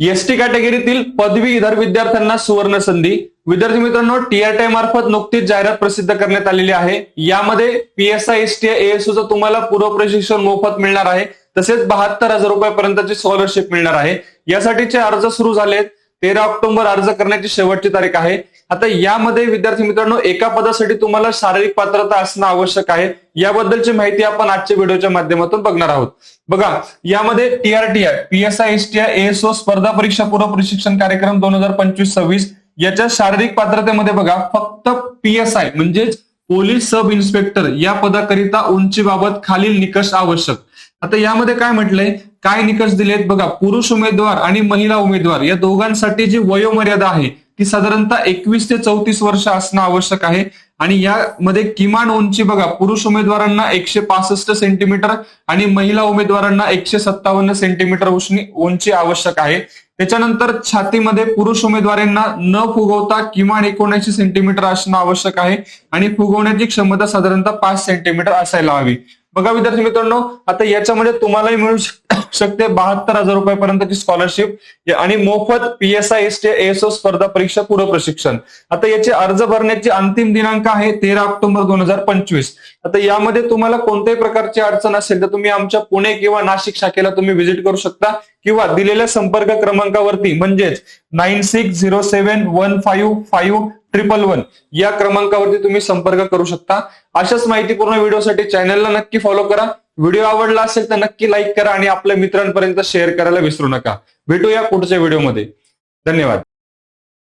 ST कॅटेगरीतील पदवीधर विद्यार्थ्यांना सुवर्ण संधी विद्यार्थी मित्रांनो टीआरटीआय मार्फत नुकतीच जाहिरात प्रसिद्ध करण्यात आलेली आहे. यामध्ये पीएसआय एसटी एएसओचं तुम्हाला पूर्व प्रशिक्षण मोफत मिळणार आहे. तसेच बहात्तर हजार रुपयापर्यंतची स्कॉलरशिप मिळणार आहे. यासाठीचे अर्ज सुरू झालेत. तेरा ऑक्टोबर अर्ज करण्याची शेवटची तारीख आहे. आता यामध्ये विद्यार्थी मित्रांनो एका पदासाठी तुम्हाला शारीरिक पात्रता असणं आवश्यक आहे. याबद्दलची माहिती आपण आजच्या व्हिडिओच्या माध्यमातून बघणार आहोत. बघा यामध्ये टीआरटीआय पीएसआय एसटीआय एएसओ स्पर्धा परीक्षा पूर्व प्रशिक्षण कार्यक्रम दोन हजार पंचवीस सव्वीस याच्या शारीरिक पात्रतेमध्ये बघा फक्त पीएसआय म्हणजेच पोलीस सब इन्स्पेक्टर या पदाकरिता उंचीबाबत खालील निकष आवश्यक. आता यामध्ये काय म्हटलंय? काय निकष दिलेत? बघा पुरुष उमेदवार आणि महिला उमेदवार या दोघांसाठी जी वयोमर्यादा आहे ती साधारणतः एकवीस ते चौतीस वर्ष असणं आवश्यक आहे. आणि यामध्ये किमान उंची बघा पुरुष उमेदवारांना एकशे पासष्ट सेंटीमीटर आणि महिला उमेदवारांना एकशे सत्तावन्न सेंटीमीटर उष्णी उंची आवश्यक आहे. त्याच्यानंतर छातीमध्ये पुरुष उमेदवारांना न फुगवता किमान एकोणऐंशी सेंटीमीटर असणं आवश्यक आहे. आणि फुगवण्याची क्षमता साधारणतः पाच सेंटीमीटर असायला हवी. बघा विद्यार्थी मित्रांनो आता याच्यामध्ये तुम्हालाही मिळू शकते बहात्तर हजार रुपयापर्यंतची स्कॉलरशिप आणि मोफत पीएसआय एस टी एसओ स्पर्धा परीक्षा पूर्व प्रशिक्षण. आता याचे अर्ज भरण्याची अंतिम दिनांक आहे तेरा ऑक्टोबर दोन हजार पंचवीस. आता यामध्ये तुम्हाला कोणत्याही प्रकारची अडचण असेल तर तुम्ही आमच्या पुणे किंवा नाशिक शाखेला तुम्ही व्हिजिट करू शकता किंवा दिलेल्या संपर्क क्रमांकावरती म्हणजेच nine six zero seven one five five triple one या क्रमांकावरती तुम्ही संपर्क करू शकता. अशाच माहितीपूर्ण व्हिडिओसाठी चॅनलला नक्की फॉलो करा. व्हिडिओ आवडला असेल तर नक्की लाईक करा आणि आपल्या मित्रांपर्यंत शेअर करायला विसरू नका. भेटूया पुढच्या व्हिडिओमध्ये धन्यवाद.